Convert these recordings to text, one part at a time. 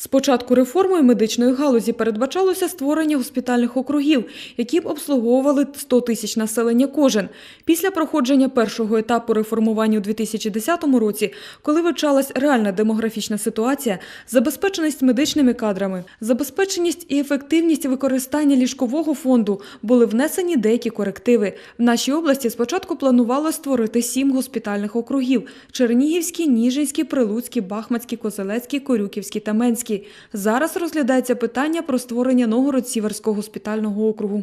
З початку реформи медичної галузі передбачалося створення госпітальних округів, які б обслуговували 100 тисяч населення кожен. Після проходження першого етапу реформування у 2010 році, коли вивчалась реальна демографічна ситуація, забезпеченість медичними кадрами, забезпеченість і ефективність використання ліжкового фонду були внесені деякі корективи. В нашій області спочатку планувало створити сім госпітальних округів: Чернігівський, Ніжинський, Прилуцький, Бахмацький, Козелецький, Корюківський та Менський. Зараз розглядається питання про створення Новгород-Сіверського госпітального округу.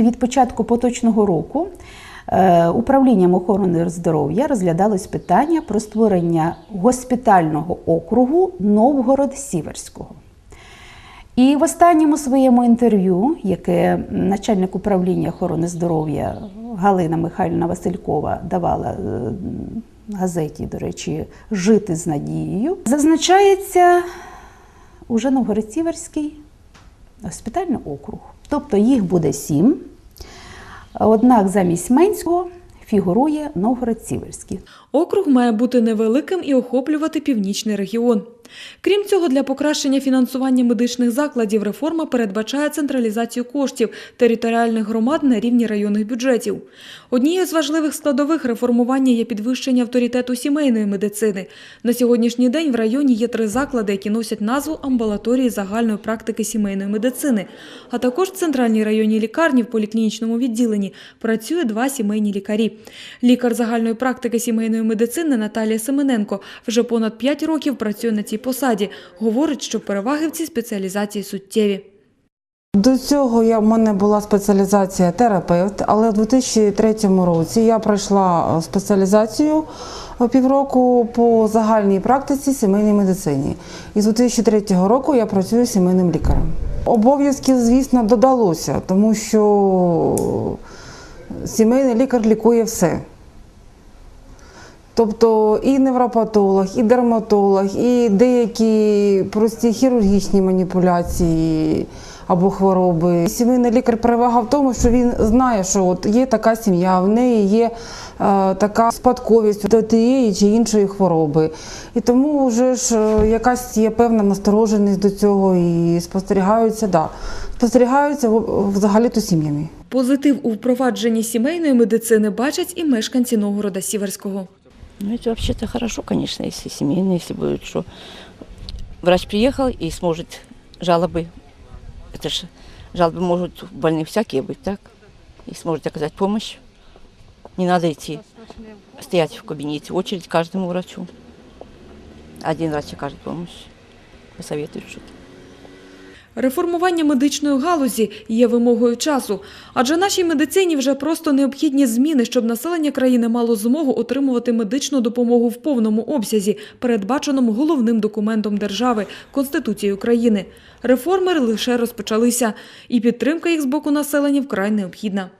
Від початку поточного року е, управлінням охорони здоров'я розглядалось питання про створення госпітального округу Новгород-Сіверського. І в останньому своєму інтерв'ю, яке начальник управління охорони здоров'я Галина Михайлівна Василькова давала е, газеті, до речі, Жити з надією, зазначається уже Новгород-Сіверський госпітальний округ. Тобто їх буде сім. Однак замість Менського фігурує Новгород-Сіверський. Округ має бути невеликим і охоплювати північний регіон. Крім цього, для покращення фінансування медичних закладів реформа передбачає централізацію коштів територіальних громад на рівні районних бюджетів. Однією з важливих складових реформування є підвищення авторитету сімейної медицини. На сьогоднішній день в районі є три заклади, які носять назву амбулаторії загальної практики сімейної медицини. А також в центральній районній лікарні в поліклінічному відділенні працює два сімейні лікарі. Лікар загальної практики сімейної медицини Наталія Семененко вже понад 5 років працює на цій посаді. Говорить, що переваги в цій спеціалізації суттєві. До цього я, в мене була спеціалізація терапевт, але в 2003 році я пройшла е, спеціалізацію е, півроку по загальній практиці сімейній медицині. І з 2003 року я працюю сімейним лікарем. Обов'язків, звісно, додалося, тому що сімейний лікар лікує все. Тобто і невропатолог, і дерматолог, і деякі прості хірургічні маніпуляції або хвороби. Сімейний лікар перевага в тому, що він знає, що от є така сім'я, в неї є е, така спадковість до тієї чи іншої хвороби. І тому вже ж е, якась є певна настороженість до цього і спостерігаються, да, спостерігаються взагалі-то сім'ями. Позитив у впровадженні сімейної медицини бачать і мешканці Новгорода Сіверського. Ну, это вообще-то хорошо, конечно, если семейно, если будет, что врач приехал и сможет жалобы, это же жалобы могут у больных всякие быть, так? И сможет оказать помощь. Не надо идти, стоять в кабинете, в очередь к каждому врачу. Один врач окажет помощь, посоветует что-то. Реформування медичної галузі є вимогою часу, адже нашій медицині вже просто необхідні зміни, щоб населення країни мало змогу отримувати медичну допомогу в повному обсязі, передбаченому головним документом держави Конституцією України. Реформи лише розпочалися, і підтримка їх з боку населення вкрай необхідна.